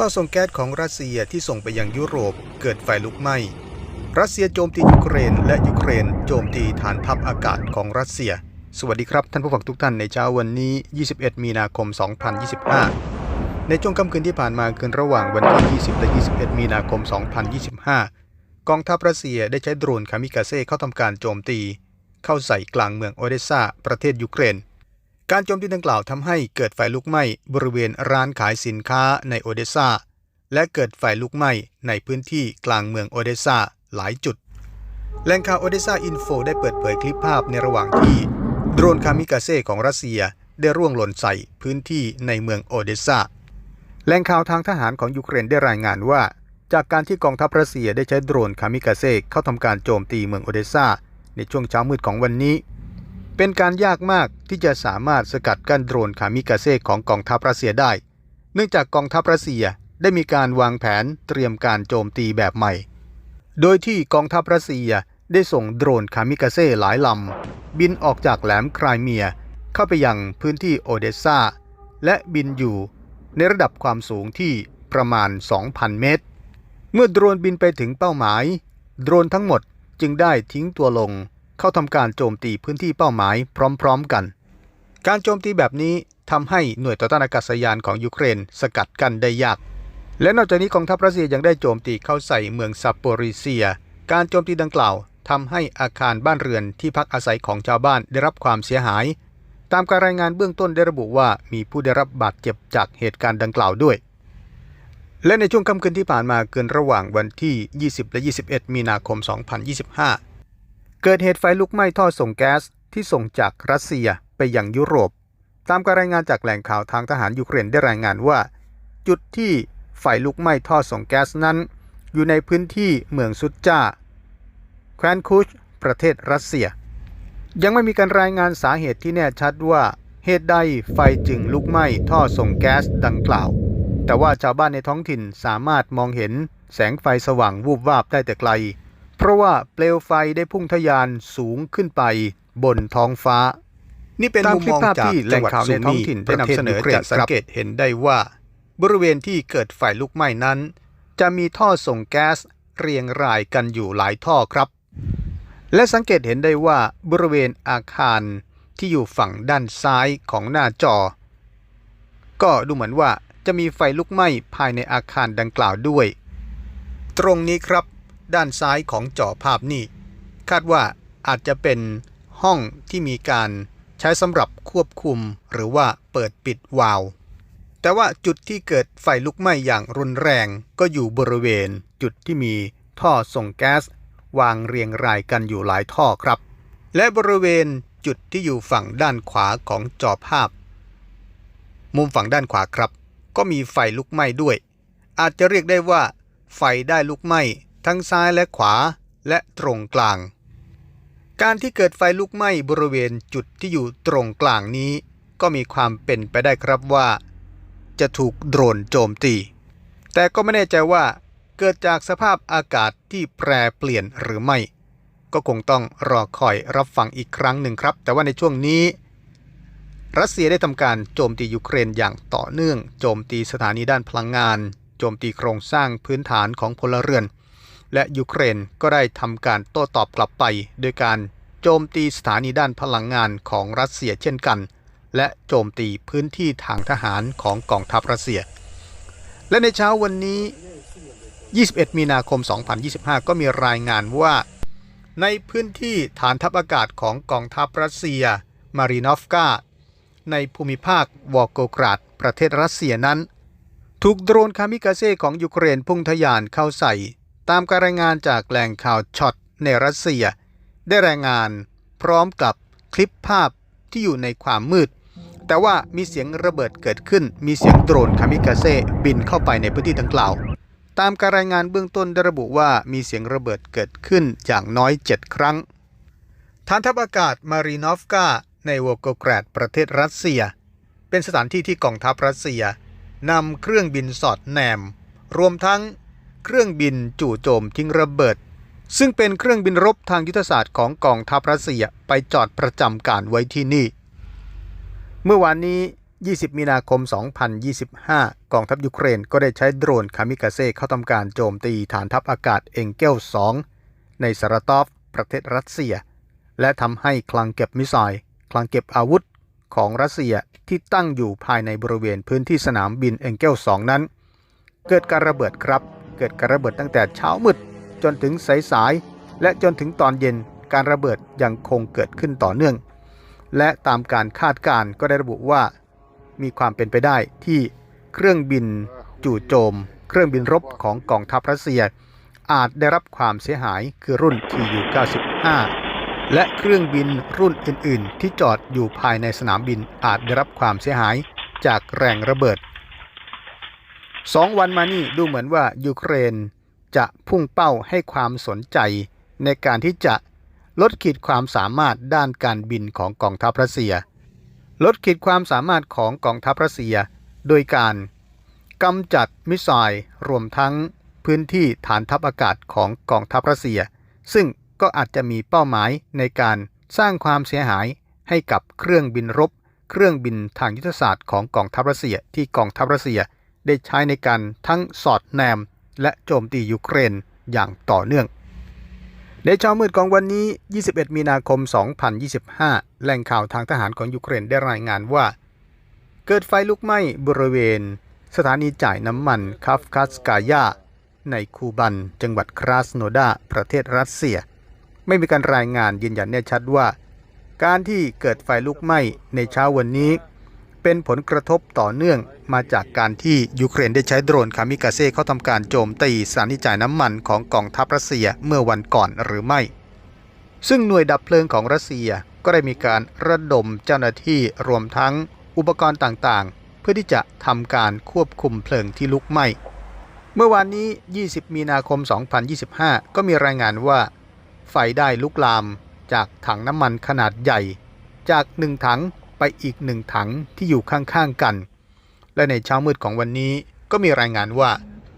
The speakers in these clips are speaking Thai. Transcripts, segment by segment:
ท่อส่งแก๊สของรัสเซียที่ส่งไปยังยุโรปเกิดไฟลุกไหม้ รัสเซียโจมตียูเครน และยูเครน โจมตีฐานทัพอากาศของรัสเซีย สวัสดีครับท่านผู้ฟังทุกท่านในเช้าวันนี้ 21 มีนาคม 2025 ในช่วงค่ำคืนที่ผ่านมาคืนระหว่างวันที่ 20 และ 21 มีนาคม 2025 กองทัพรัสเซียได้ใช้โดรนคามิกาเซ่เข้าทำการโจมตี เข้าใส่กลางเมืองโอเดสซาประเทศยูเครน การโจมตีดังกล่าวทำให้เกิดไฟลุกไหม้บริเวณร้านขายสินค้าในโอเดสซาและเกิดไฟลุกไหม้ในพื้นที่กลางเมืองโอเดสซาหลายจุดแหล่งข่าวโอเดสซาอินโฟได้เปิดเผยคลิปภาพในระหว่างที่โดรนคามิกาเซ่ของรัสเซียได้ร่วงหล่นใส่พื้นที่ในเมืองโอเดสซาแหล่งข่าวทางทหารของยูเครนได้รายงานว่า จากการที่กองทัพรัสเซียได้ใช้โดรนคามิกาเซ่เข้าทำการโจมตีเมืองโอเดสซาในช่วงเช้ามืดของวันนี้ เป็นการยากมากที่จะสามารถสกัดกั้นโดรนคามิกาเซ่ของกองทัพรัสเซียได้ เนื่องจากกองทัพรัสเซียได้มีการวางแผนเตรียมการโจมตีแบบใหม่ โดยที่กองทัพรัสเซียได้ส่งโดรนคามิกาเซ่หลายลำ บินออกจากแหลมไครเมีย เข้าไปยังพื้นที่โอเดสซาและบินอยู่ ในระดับความสูงที่ประมาณ 2,000 เมตร เมื่อโดรนบินไปถึงเป้าหมาย โดรนทั้งหมดจึงได้ทิ้งตัวลง เข้าทำการโจมตีพื้นที่เป้าหมายพร้อมๆกัน การโจมตีแบบนี้ทำให้หน่วยต่อต้านอากาศยานของยูเครนสกัดกั้นได้ยาก และนอกจากนี้กองทัพรัสเซียยังได้โจมตีเข้าใส่เมืองซาโปริเซีย การโจมตีดังกล่าวทำให้อาคารบ้านเรือนที่พักอาศัยของชาวบ้านได้รับความเสียหาย ตามการรายงานเบื้องต้นได้ระบุว่ามีผู้ได้รับบาดเจ็บจากเหตุการณ์ดังกล่าวด้วย และในช่วงค่ำคืนที่ผ่านมาเกินระหว่างวันที่ 20 และ 21 มีนาคม 2025 เกิดเหตุไฟลุกไหม้ท่อส่งแก๊สที่ส่งจากรัสเซียไปยังยุโรป ตามการรายงานจากแหล่งข่าวทางทหารยูเครนได้รายงานว่า จุดที่ไฟลุกไหม้ท่อส่งแก๊สนั้น อยู่ในพื้นที่เมืองซุดจาแคว้นคุชประเทศรัสเซีย ยังไม่มีการรายงานสาเหตุที่แน่ชัดว่าเหตุใดไฟจึงลุกไหม้ท่อส่งแก๊สดังกล่าว แต่ว่าชาวบ้านในท้องถิ่นสามารถมองเห็นแสงไฟสว่างวูบวาบได้แต่ไกล ราะว่าเปลวไฟได้พุ่งทะยานสูงขึ้นไปบนท้องฟ้า นี่เป็นมุมมองจากแหล่งข่าวในท้องถิ่นได้นำเสนอจะสังเกตเห็นได้ว่า บริเวณที่เกิดไฟลุกไหม้นั้น จะมีท่อส่งแก๊สเรียงรายกันอยู่หลายท่อครับ และสังเกตเห็นได้ว่าบริเวณอาคารที่อยู่ฝั่งด้านซ้ายของหน้าจอ ก็ดูเหมือนว่าจะมีไฟลุกไหม้ภายในอาคารดังกล่าวด้วย ตรงนี้ครับ ด้านซ้ายของจอภาพนี่ คาดว่าอาจจะเป็นห้องที่มีการใช้สำหรับควบคุมหรือว่าเปิดปิดวาล์วแต่ว่าจุดที่เกิดไฟลุกไหม้อย่างรุนแรงก็อยู่บริเวณ จุดที่มีท่อส่งแก๊ส วางเรียงรายกันอยู่หลายท่อครับ และบริเวณจุดที่อยู่ฝั่งด้านขวาของจอภาพ มุมฝั่งด้านขวาครับ ก็มีไฟลุกไหม้ด้วย อาจจะเรียกได้ว่า ไฟได้ลุกไหม้ ทั้งซ้ายและขวาและตรงกลาง การที่เกิดไฟลุกไหม้บริเวณจุดที่อยู่ตรงกลางนี้ ก็มีความเป็นไปได้ครับว่า จะถูกโดรนโจมตี แต่ก็ไม่แน่ใจว่าเกิดจากสภาพอากาศที่แปรเปลี่ยนหรือไม่ ก็คงต้องรอคอยรับฟังอีกครั้งหนึ่งครับ แต่ว่าในช่วงนี้ รัสเซียได้ทำการโจมตียูเครนอย่างต่อเนื่อง โจมตีสถานีด้านพลังงาน โจมตีโครงสร้างพื้นฐานของพลเรือน และยูเครนก็ได้ทำการโต้ตอบกลับไป โดยการโจมตีสถานีด้านพลังงานของรัสเซียเช่นกัน และโจมตีพื้นที่ทางทหารของกองทัพรัสเซีย และในเช้าวันนี้ 21 มีนาคม 2025 ก็มีรายงานว่า ในพื้นที่ฐานทัพอากาศของกองทัพรัสเซีย มารีนอฟกาในภูมิภาควอโกกราด ประเทศรัสเซียนั้น ถูกโดรนคามิกาเซ่ของยูเครนพุ่งทะยานเข้าใส่ ตามการรายงานจากแหล่งข่าวช็อตในรัสเซีย ได้รายงานพร้อมกับคลิปภาพที่อยู่ในความมืด แต่ว่ามีเสียงระเบิดเกิดขึ้น มีเสียงโดรนคามิกาเซ่บินเข้าไปในพื้นที่ดังกล่าว ตามการรายงานเบื้องต้นได้ระบุว่ามีเสียงระเบิดเกิดขึ้นอย่างน้อย 7 ครั้งฐานทัพอากาศมารีนอฟกาในวอลโกแกรดประเทศรัสเซีย เป็นสถานที่ที่กองทัพรัสเซียนำเครื่องบินสอดแนม รวมทั้ง เครื่องบินจู่โจมทิ้งระเบิด ซึ่งเป็นเครื่องบินรบทางยุทธศาสตร์ของกองทัพรัสเซียไปจอดประจำการไว้ที่นี่ เมื่อวานนี้ 20 มีนาคม 2025 กองทัพยูเครนก็ได้ใช้โดรนคามิกาเซ่เข้าทำการโจมตีฐานทัพอากาศเองเกล2ในสารตอฟ ประเทศรัสเซีย และทำให้คลังเก็บมิสไซล์คลังเก็บอาวุธของรัสเซียที่ตั้งอยู่ภายในบริเวณพื้นที่สนามบินเองเกล2นั้น เกิดการระเบิดครับ เกิดการระเบิดตั้งแต่เช้ามืดจนถึงสายๆและจนถึงตอนเย็นการระเบิดยังคงเกิดขึ้นต่อเนื่อง และตามการคาดการณ์ก็ได้ระบุว่า มีความเป็นไปได้ที่เครื่องบินจู่โจม เครื่องบินรบของกองทัพรัสเซีย อาจได้รับความเสียหายคือรุ่น Tu-95 และเครื่องบินรุ่นอื่น ๆ ที่จอดอยู่ภายในสนามบินอาจได้รับความเสียหายจากแรงระเบิด สองวันมานี่ดูเหมือนว่ายูเครนจะพุ่งเป้าให้ความสนใจในการที่จะลดขีดความสามารถด้านการบินของกองทัพรัสเซีย ลดขีดความสามารถของกองทัพรัสเซีย โดยการกำจัดมิสไซล์รวมทั้งพื้นที่ฐานทัพอากาศของกองทัพรัสเซีย ซึ่งก็อาจจะมีเป้าหมายในการสร้างความเสียหายให้กับเครื่องบินรบ เครื่องบินทางยุทธศาสตร์ของกองทัพรัสเซียที่กองทัพรัสเซีย ได้ใช้ในการทั้งสอดแนม และโจมตียูเครนอย่างต่อเนื่อง ในเช้ามืดของวันนี้ 21 มีนาคม 2025 แหล่งข่าวทางทหารของยูเครนได้รายงานว่า เกิดไฟลุกไหม้บริเวณ สถานีจ่ายน้ำมันคาฟคัสกายาในคูบัน จังหวัดคราสโนดา ประเทศรัสเซีย ไม่มีการรายงานยืนยันแน่ชัดว่า การที่เกิดไฟลุกไหม้ในเช้าวันนี้ เป็นผลกระทบต่อเนื่องมาจากการที่ยูเครนได้ใช้โดรนคามิกาเซ่เข้าทำการโจมตีสถานีจ่ายน้ำมันของกองทัพรัสเซียเมื่อวันก่อนหรือไม่ ซึ่งหน่วยดับเพลิงของรัสเซียก็ได้มีการระดมเจ้าหน้าที่รวมทั้งอุปกรณ์ต่างๆ เพื่อที่จะทำการควบคุมเพลิงที่ลุกไหม้ เมื่อวานนี้ 20 มีนาคม 2025 ก็มีรายงานว่า ไฟได้ลุกลามจากถังน้ำมันขนาดใหญ่ จากหนึ่งถัง ไปอีกหนึ่งถังที่อยู่ข้างๆกัน และในเช้ามืดของวันนี้ก็มีรายงานว่า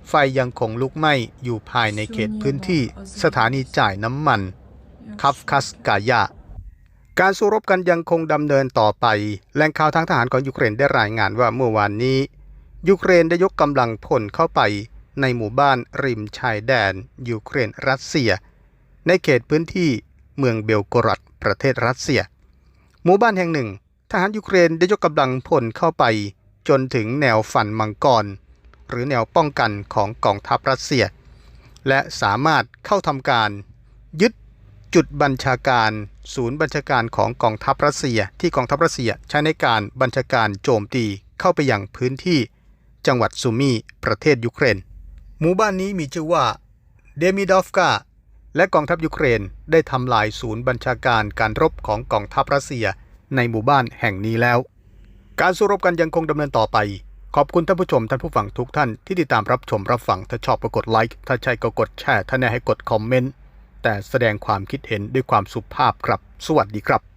ไฟยังคงลุกไหม้อยู่ภายในเขตพื้นที่สถานีจ่ายน้ำมันคัฟคัสกายาการสู้รบกันยังคงดำเนินต่อไปแหล่งข่าวทางทหารของยูเครนได้รายงานว่าเมื่อวานนี้ ยูเครนได้ยกกำลังพลเข้าไปในหมู่บ้านริมชายแดน ยูเครนรัสเซีย ในเขตพื้นที่เมืองเบลโกรดประเทศรัสเซีย หมู่บ้านแห่งหนึ่ง ทหารยูเครนได้ยกกำลังพลเข้าไป จนถึงแนวฝันมังกร หรือแนวป้องกันของกองทัพรัสเซีย และสามารถเข้าทำการ ยึดจุดบัญชาการ ศูนย์บัญชาการของกองทัพรัสเซีย ที่กองทัพรัสเซียใช้ในการบัญชาการโจมตีเข้าไปยังพื้นที่จังหวัดซูมีประเทศยูเครน หมู่บ้านนี้มีชื่อว่าเดมิดอฟกาและกองทัพยูเครนได้ทำลายศูนย์บัญชาการการรบของกองทัพรัสเซีย ในหมู่บ้านแห่งนี้แล้ว การสู้รบกันยังคงดำเนินต่อไป ขอบคุณท่านผู้ชมท่านผู้ฟังทุกท่านที่ติดตามรับชมรับฟังถ้าชอบก็กดไลค์ถ้าใช่ก็กดแชร์ถ้าแน่ให้กดคอมเมนต์แต่แสดงความคิดเห็นด้วยความสุภาพครับ สวัสดีครับ